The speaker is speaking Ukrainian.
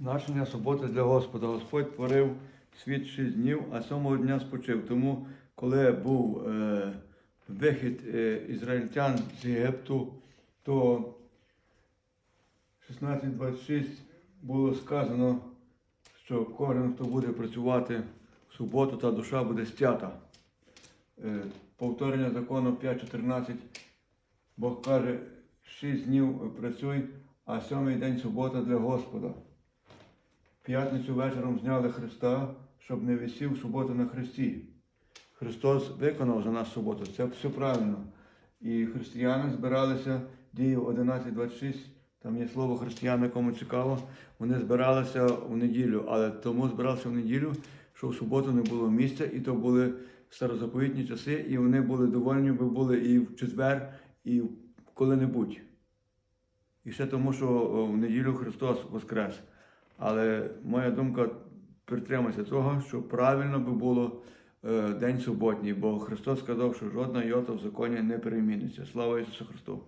Значення суботи для Господа. Господь творив світ шість днів, а сьомого дня спочив. Тому, коли був е, вихід е, ізраїльтян з Єгипту, то 16.26 було сказано, що кожен, хто буде працювати в суботу, та душа буде стята. Е, повторення закону 5.14 Бог каже, шість днів працюй, а сьомий день субота для Господа. П'ятницю вечором зняли Христа, щоб не висів суботу на Христі. Христос виконав за нас суботу, це все правильно. І християни збиралися, діїв 11.26, там є слово християни, кому цікаво, вони збиралися в неділю, але тому збиралися в неділю, що в суботу не було місця, і то були старозаповітні часи, і вони були довольні, би були і в четвер, і коли-небудь. І ще тому, що в неділю Христос Воскрес. Але моя думка притримується того, що правильно би було е, день суботній, бо Христос сказав, що жодна йота в законі не переміниться. Слава Ісусу Христу!